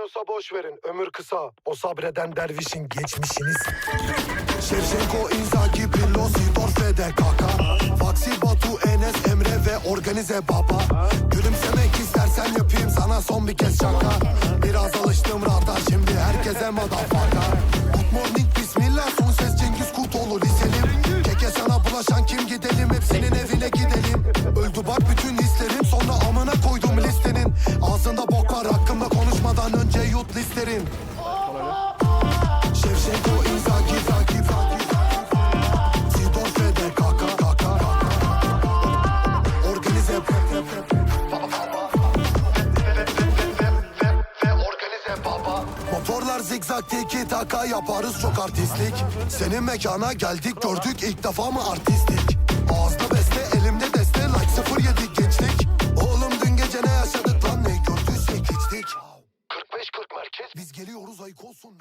Olmuyorsa boş verin. Ömür kısa. O sabreden dervişin geçmişiniz Şevşenko, Inzaghi, Pirlo, Sidor, Fede, Kaka. Faksi, Batu, Enes, Emre ve organize baba. Gülümsemek istersen yapayım sana son bir kez şaka. Biraz alıştım rahta şimdi herkese madafaka. Good morning, bismillah son ses Cengiz Kurtoğlu liselim. Keke sana bulaşan kim gidelim hepsinin evine gidelim. Öldü bak bütün hislerim konuşmadan önce yut listerin Şevşenko, Inzaghi, Zaki, Zaki, Sidor, Fede, Kaka, Kaka Organize. Ve organize baba. Motorlar zigzag tiki taka yaparız çok artistlik. Senin mekana geldik gördük ilk defa mı artistlik geliyoruz ayık olsun